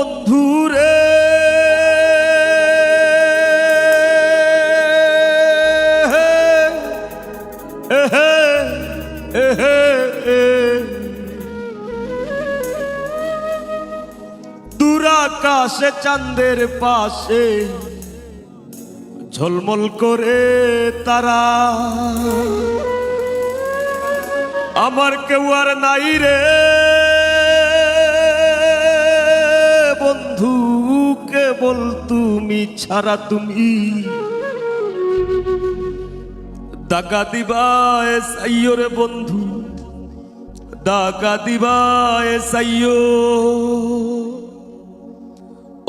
ওহো বন্ধু রে দুরাকাশে চাঁদের পাশে ঝলমল করে তারা। আমার কেউ আর নাই রে। বন্ধু, কেবল তুমি ছাড়া তুমি। দাগা দিবায় সাইয়ো রে বন্ধু, দাগা দিবায় সাইয়ো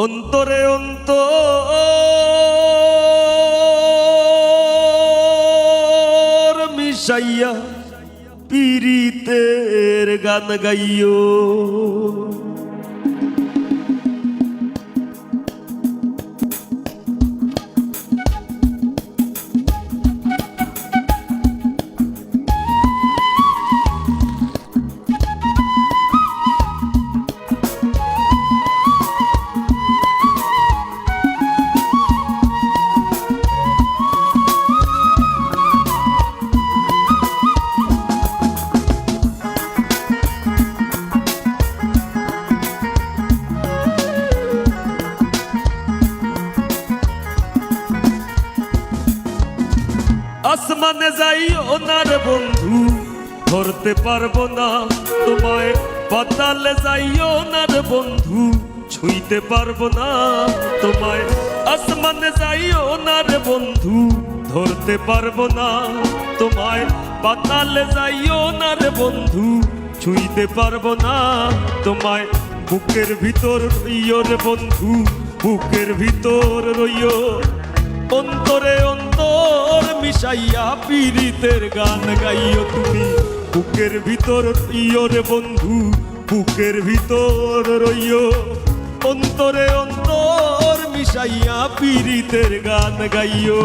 অন্তরে অন্তর মিশাইয়া পীড়িতের গান আসমানে যাই ওনার বন্ধু, ধরতে পারব না। তোমায় পাতালে যাই ওনার বন্ধু, ছুঁইতে পারব না। তোমায় আসমানে যাই ওনার বন্ধু, ধরতে পারব না। তোমায় পাতালে যাই ওনার বন্ধু, ছুঁইতে পারব না। তোমায় বুকের ভিতর রইও রে বন্ধু, বুকের ভিতর রইও। অন্তরে অন্তর মিশাইয়া পীড়িতের গান গাইও তুমি। বুকের ভিতর প্রিয় রে বন্ধু, বুকের ভিতর রইও। অন্তরে অন্তর মিশাইয়া পীড়িতের গান গাইও।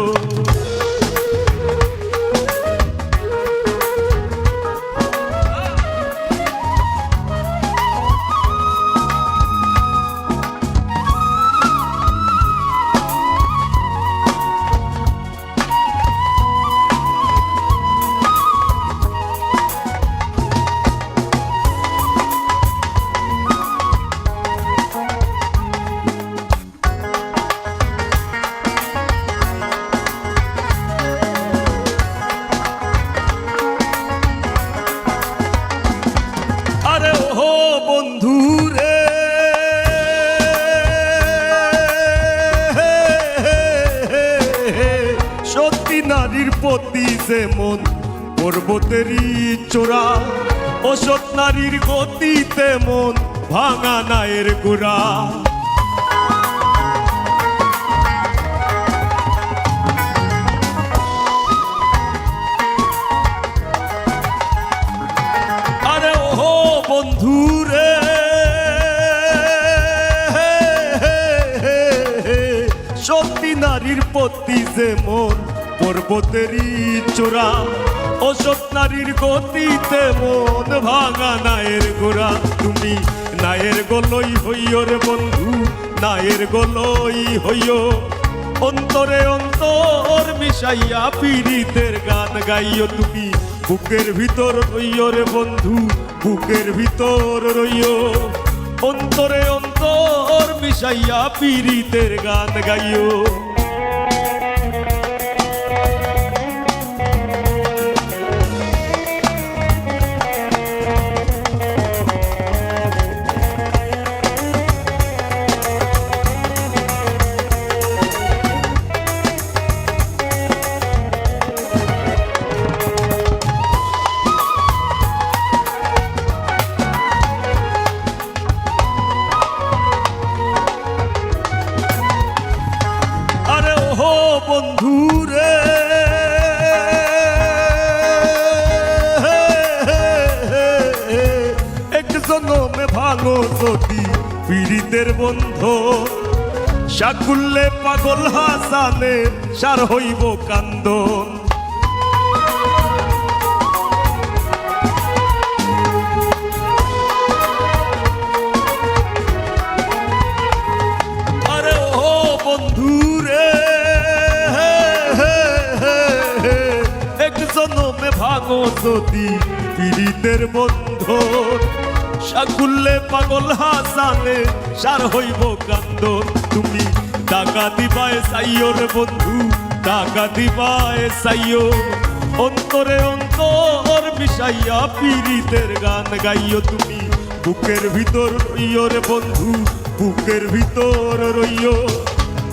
প্রতি যেমন পর্বতেরই চোরা অসৎ নারীর গতি তেমন ভাঙা নায়ের গোড়া আরে বন্ধু সত্যি নারীর প্রতি যেমন পর্বতেরই চোরা। অসৎ নারীর গতিতে মন ভাঙা নায়ের গোড়া। তুমি নায়ের গলই হইও বন্ধু, নায়ের গলই হইও। অন্তরে অন্তর মিশাইয়া পীড়িতের গান গাইও তুমি। বুকের ভিতর রইও বন্ধু, বুকের ভিতর রইও। অন্তরে অন্তর মিশাইয়া পীড়িতের গান গাইও। বন্ধু একজন এক জনমে ভালো যদি পীড়িতের বন্ধ। সাকুল্লে পাগল হাসানে সার হইব কান্দন। ভাঙো যদি পীড়িতের বন্ধন সাকুল্লে পাগল হাসানে, সার হইব কান্দন তুমি টাকা দিবায় সাইও রে বন্ধু টাকা দিবায় সাইও অন্তরে অন্তর মিশাইয়া পীড়িতের গান গাইও তুমি। বুকের ভিতর রইও রে বন্ধু, বুকের ভিতর রইও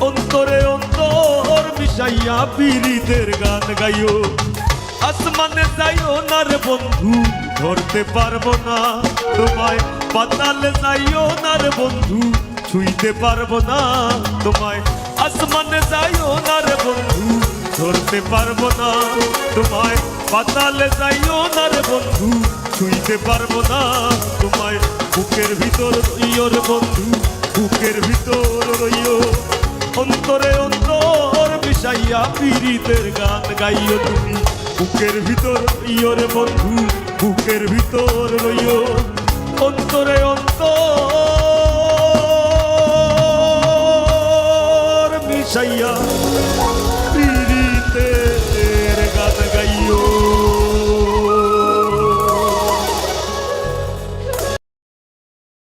অন্তরে অন্তর মিশাইয়া পীড়িতের গান গাইও আসমানে যাইও না রে বন্ধু, ধরতে পারব না। তোমায় পাতালে যাইও না রে বন্ধু, ছুঁইতে পারব না। তোমায় আসমানে যাইও না রে বন্ধু, ধরতে পারব না। তোমায় পাতালে যাইও না রে বন্ধু, ছুঁইতে পারব না। তোমায় বুকের ভিতর রইও রে বন্ধু, বুকের ভিতর রইও। অন্তরে অন্তর মিশাইয়া পীড়িতের গান গাইও তুমি। বুকের ভিতর ইয় রে বন্ধু বুকের ভিতর লইও অন্তরে অন্তর মিশাইয়া